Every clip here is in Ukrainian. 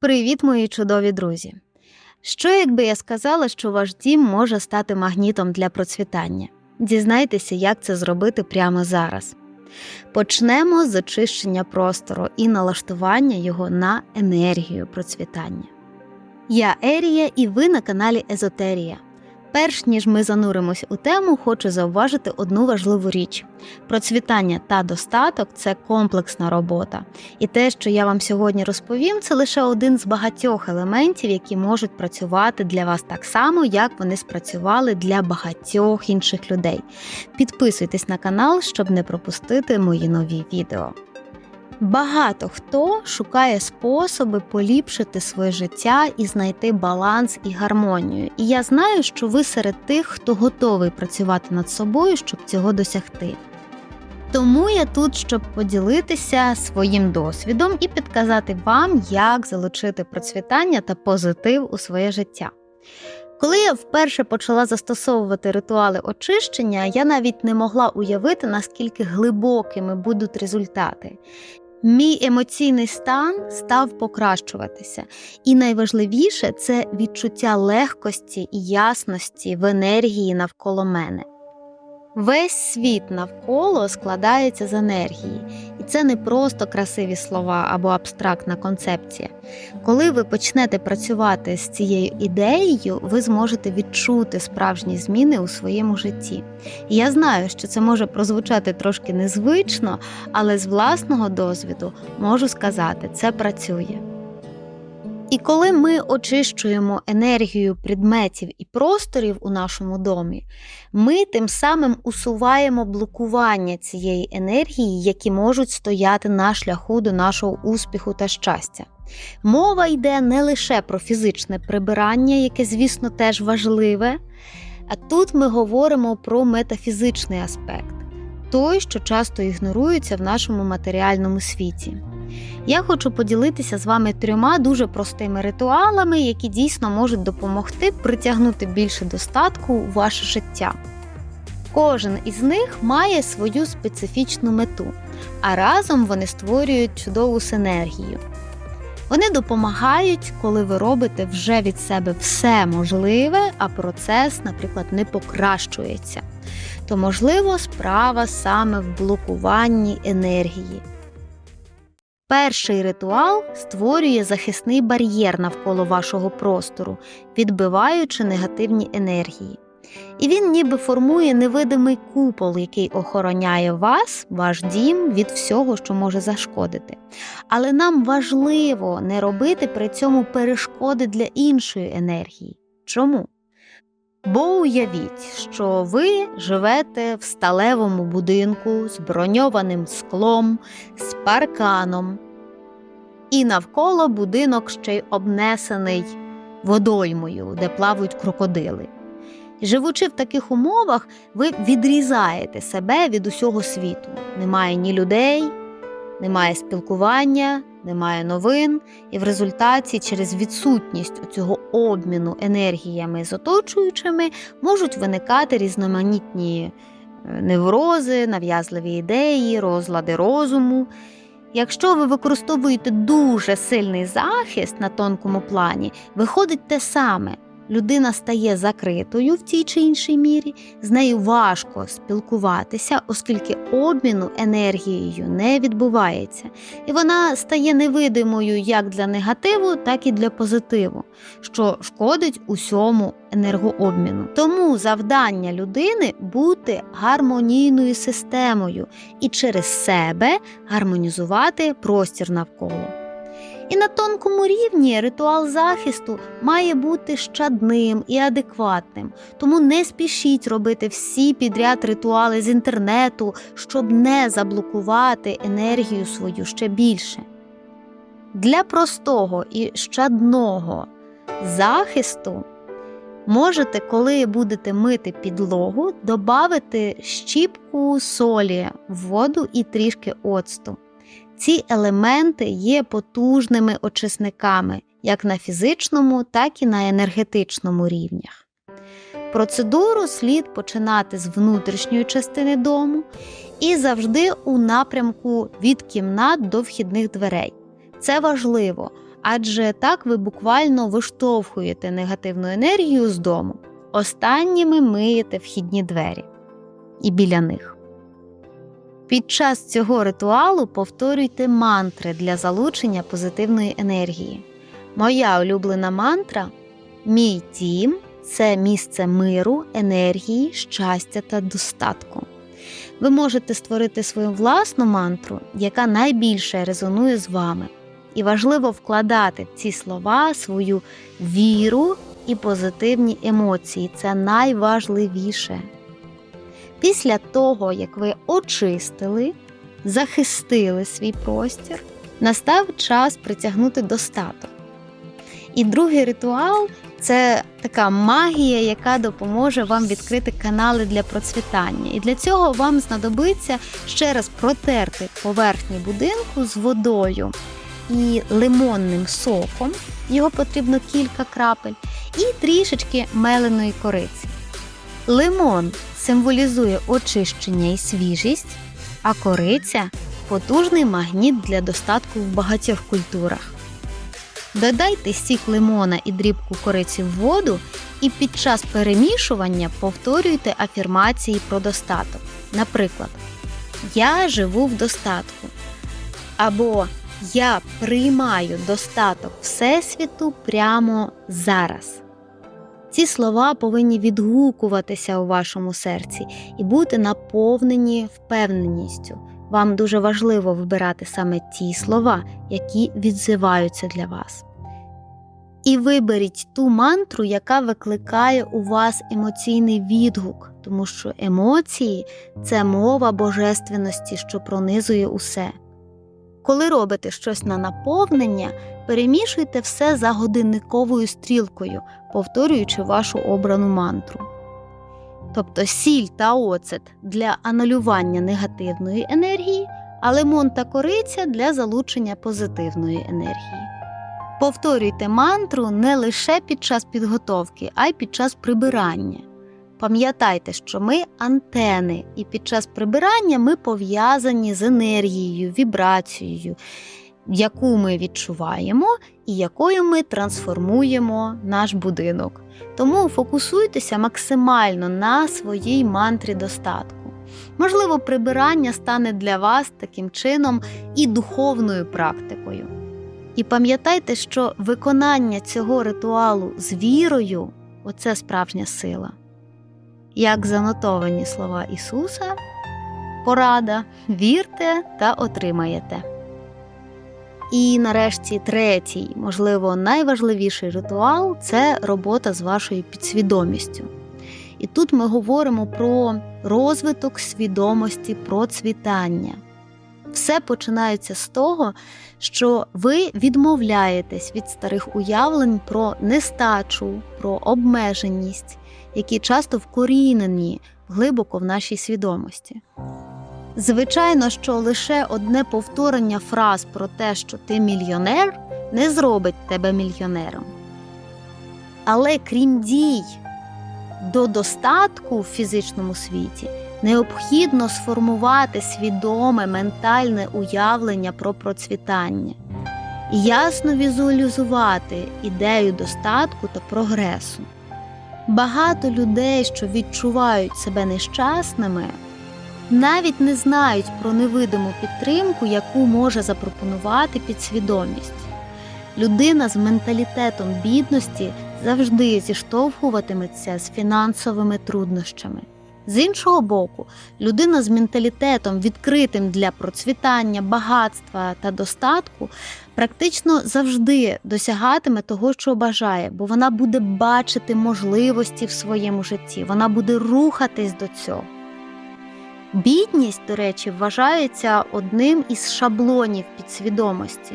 Привіт, мої чудові друзі! Що, якби я сказала, що ваш дім може стати магнітом для процвітання? Дізнайтеся, як це зробити прямо зараз. Почнемо з очищення простору і налаштування його на енергію процвітання. Я Ерія, і ви на каналі Езотерія. Перш ніж ми зануримось у тему, хочу зауважити одну важливу річ: процвітання та достаток це комплексна робота. І те, що я вам сьогодні розповім, це лише один з багатьох елементів, які можуть працювати для вас так само, як вони спрацювали для багатьох інших людей. Підписуйтесь на канал, щоб не пропустити мої нові відео. Багато хто шукає способи поліпшити своє життя і знайти баланс і гармонію. І я знаю, що ви серед тих, хто готовий працювати над собою, щоб цього досягти. Тому я тут, щоб поділитися своїм досвідом і підказати вам, як залучити процвітання та позитив у своє життя. Коли я вперше почала застосовувати ритуали очищення, я навіть не могла уявити, наскільки глибокими будуть результати. Мій емоційний стан став покращуватися, і найважливіше це відчуття легкості і ясності в енергії навколо мене. Весь світ навколо складається з енергії, це не просто красиві слова або абстрактна концепція. Коли ви почнете працювати з цією ідеєю, ви зможете відчути справжні зміни у своєму житті. І я знаю, що це може прозвучати трошки незвично, але з власного досвіду можу сказати, це працює. І коли ми очищуємо енергію предметів і просторів у нашому домі, ми тим самим усуваємо блокування цієї енергії, які можуть стояти на шляху до нашого успіху та щастя. Мова йде не лише про фізичне прибирання, яке, звісно, теж важливе, а тут ми говоримо про метафізичний аспект, той, що часто ігнорується в нашому матеріальному світі. Я хочу поділитися з вами трьома дуже простими ритуалами, які дійсно можуть допомогти притягнути більше достатку у ваше життя. Кожен із них має свою специфічну мету, а разом вони створюють чудову синергію. Вони допомагають, коли ви робите вже від себе все можливе, а процес, наприклад, не покращується. То, можливо, справа саме в блокуванні енергії. Перший ритуал створює захисний бар'єр навколо вашого простору, відбиваючи негативні енергії. І він ніби формує невидимий купол, який охороняє вас, ваш дім від всього, що може зашкодити. Але нам важливо не робити при цьому перешкоди для іншої енергії. Чому? Бо уявіть, що ви живете в сталевому будинку з броньованим склом, з парканом, і навколо будинок ще й обнесений водоймою, де плавають крокодили. Живучи в таких умовах, ви відрізаєте себе від усього світу. Немає ні людей, немає спілкування, немає новин, і в результаті через відсутність цього обміну енергіями з оточуючими можуть виникати різноманітні е, неврози, нав'язливі ідеї, розлади розуму. Якщо ви використовуєте дуже сильний захист на тонкому плані, виходить те саме людина стає закритою в тій чи іншій мірі, з нею важко спілкуватися, оскільки обміну енергією не відбувається, і вона стає невидимою як для негативу, так і для позитиву, що шкодить усьому енергообміну. Тому завдання людини бути гармонійною системою і через себе гармонізувати простір навколо. І на тонкому рівні ритуал захисту має бути щадним і адекватним, тому не спішіть робити всі підряд ритуали з інтернету, щоб не заблокувати енергію свою ще більше. Для простого і щадного захисту можете, коли будете мити підлогу, додати щіпку солі в воду і трішки оцту. Ці елементи є потужними очисниками як на фізичному, так і на енергетичному рівнях. Процедуру слід починати з внутрішньої частини дому і завжди у напрямку від кімнат до вхідних дверей. Це важливо, адже так ви буквально виштовхуєте негативну енергію з дому. Останніми миєте вхідні двері і біля них. Під час цього ритуалу повторюйте мантри для залучення позитивної енергії. Моя улюблена мантра Мій дім це місце миру, енергії, щастя та достатку. Ви можете створити свою власну мантру, яка найбільше резонує з вами. І важливо вкладати в ці слова свою віру і позитивні емоції. Це найважливіше. Після того, як ви очистили, захистили свій простір, настав час притягнути достаток. І другий ритуал це така магія, яка допоможе вам відкрити канали для процвітання. І для цього вам знадобиться ще раз протерти поверхню будинку з водою і лимонним соком. Його потрібно кілька крапель, і трішечки меленої кориці. Лимон символізує очищення і свіжість, а кориця потужний магніт для достатку в багатьох культурах. Додайте сік лимона і дрібку кориці в воду, і під час перемішування повторюйте афірмації про достаток. Наприклад, Я живу в достатку. Або Я приймаю достаток Всесвіту прямо зараз. Ці слова повинні відгукуватися у вашому серці і бути наповнені впевненістю. Вам дуже важливо вибирати саме ті слова, які відзиваються для вас. І виберіть ту мантру, яка викликає у вас емоційний відгук, тому що емоції це мова божественності, що пронизує усе. Коли робите щось на наповнення, перемішуйте все за годинниковою стрілкою, повторюючи вашу обрану мантру. Тобто сіль та оцет для анулювання негативної енергії, а лимон та кориця для залучення позитивної енергії. Повторюйте мантру не лише під час підготовки, а й під час прибирання. Пам'ятайте, що ми антени, і під час прибирання ми пов'язані з енергією, вібрацією, яку ми відчуваємо і якою ми трансформуємо наш будинок. Тому фокусуйтеся максимально на своїй мантрі достатку. Можливо, прибирання стане для вас таким чином і духовною практикою. І пам'ятайте, що виконання цього ритуалу з вірою оце справжня сила. Як занотовані слова Ісуса, порада, вірте та отримаєте. І нарешті третій, можливо, найважливіший ритуал це робота з вашою підсвідомістю. І тут ми говоримо про розвиток свідомості процвітання. Все починається з того, що ви відмовляєтесь від старих уявлень про нестачу, про обмеженість, які часто вкорінені глибоко в нашій свідомості. Звичайно, що лише одне повторення фраз про те, що ти мільйонер, не зробить тебе мільйонером. Але крім дій до достатку в фізичному світі, необхідно сформувати свідоме ментальне уявлення про процвітання і ясно візуалізувати ідею достатку та прогресу. Багато людей, що відчувають себе нещасними, навіть не знають про невидиму підтримку, яку може запропонувати підсвідомість. Людина з менталітетом бідності завжди зіштовхуватиметься з фінансовими труднощами. З іншого боку, людина з менталітетом, відкритим для процвітання, багатства та достатку, практично завжди досягатиме того, що бажає, бо вона буде бачити можливості в своєму житті, вона буде рухатись до цього. Бідність, до речі, вважається одним із шаблонів підсвідомості.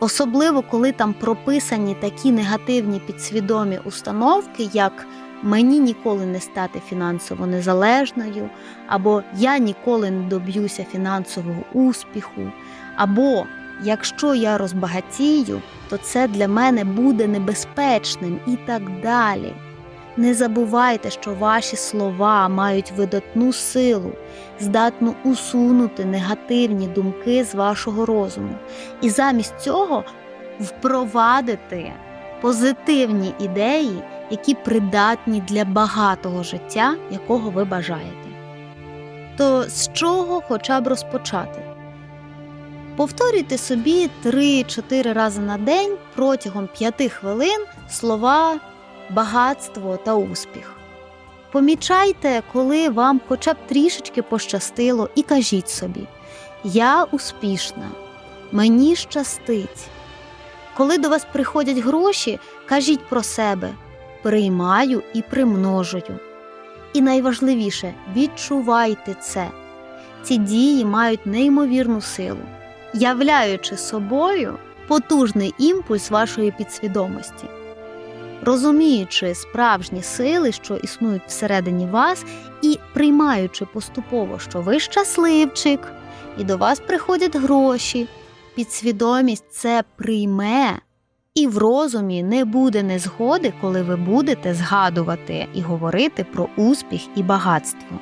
Особливо, коли там прописані такі негативні підсвідомі установки, як мені ніколи не стати фінансово незалежною, або я ніколи не доб'юся фінансового успіху, або якщо я розбагатію, то це для мене буде небезпечним і так далі. Не забувайте, що ваші слова мають видатну силу, здатну усунути негативні думки з вашого розуму. І замість цього впровадити позитивні ідеї, які придатні для багатого життя, якого ви бажаєте. То з чого хоча б розпочати? Повторюйте собі 3-4 рази на день протягом 5 хвилин слова багатство та успіх. Помічайте, коли вам хоча б трішечки пощастило, і кажіть собі: Я успішна, мені щастить. Коли до вас приходять гроші, кажіть про себе: приймаю і примножую. І найважливіше відчувайте це. Ці дії мають неймовірну силу, являючи собою потужний імпульс вашої підсвідомості. Розуміючи справжні сили, що існують всередині вас, і приймаючи поступово, що ви щасливчик, і до вас приходять гроші, підсвідомість це прийме, і в розумі не буде незгоди, коли ви будете згадувати і говорити про успіх і багатство.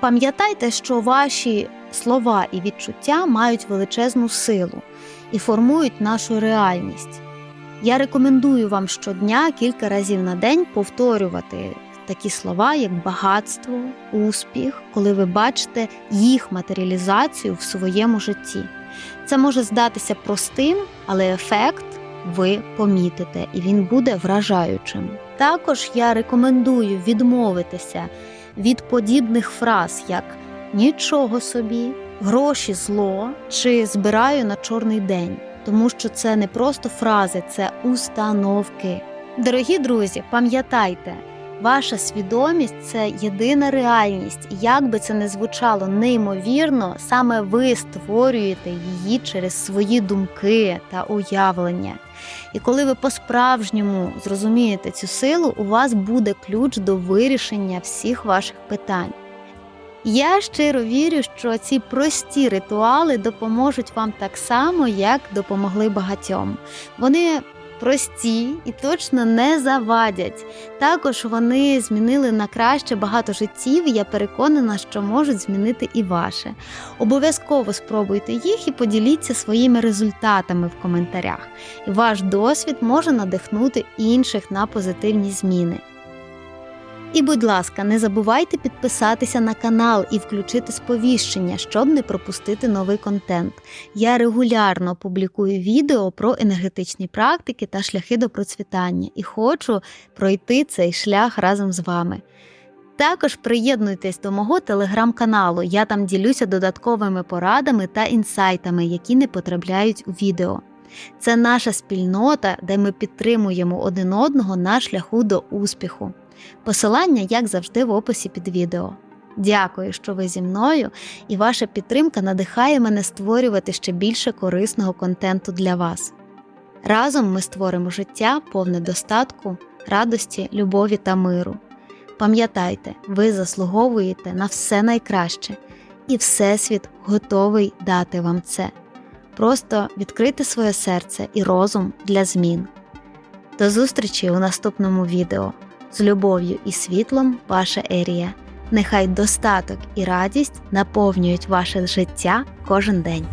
Пам'ятайте, що ваші слова і відчуття мають величезну силу і формують нашу реальність. Я рекомендую вам щодня кілька разів на день повторювати такі слова, як багатство, успіх, коли ви бачите їх матеріалізацію в своєму житті. Це може здатися простим, але ефект ви помітите, і він буде вражаючим. Також я рекомендую відмовитися від подібних фраз, як нічого собі, гроші зло чи збираю на чорний день тому що це не просто фрази, це установки. Дорогі друзі, пам'ятайте, ваша свідомість це єдина реальність, як би це не звучало неймовірно, саме ви створюєте її через свої думки та уявлення. І коли ви по-справжньому зрозумієте цю силу, у вас буде ключ до вирішення всіх ваших питань. Я щиро вірю, що ці прості ритуали допоможуть вам так само, як допомогли багатьом. Вони прості і точно не завадять. Також вони змінили на краще багато життів, і я переконана, що можуть змінити і ваше. Обов'язково спробуйте їх і поділіться своїми результатами в коментарях. Ваш досвід може надихнути інших на позитивні зміни. І, будь ласка, не забувайте підписатися на канал і включити сповіщення, щоб не пропустити новий контент. Я регулярно публікую відео про енергетичні практики та шляхи до процвітання і хочу пройти цей шлях разом з вами. Також приєднуйтесь до мого телеграм-каналу, я там ділюся додатковими порадами та інсайтами, які не потрапляють у відео. Це наша спільнота, де ми підтримуємо один одного на шляху до успіху. Посилання, як завжди, в описі під відео. Дякую, що ви зі мною, і ваша підтримка надихає мене створювати ще більше корисного контенту для вас. Разом ми створимо життя повне достатку, радості, любові та миру. Пам'ятайте, ви заслуговуєте на все найкраще, і Всесвіт готовий дати вам це. Просто відкрити своє серце і розум для змін. До зустрічі у наступному відео. З любов'ю і світлом, ваша Ерія. Нехай достаток і радість наповнюють ваше життя кожен день.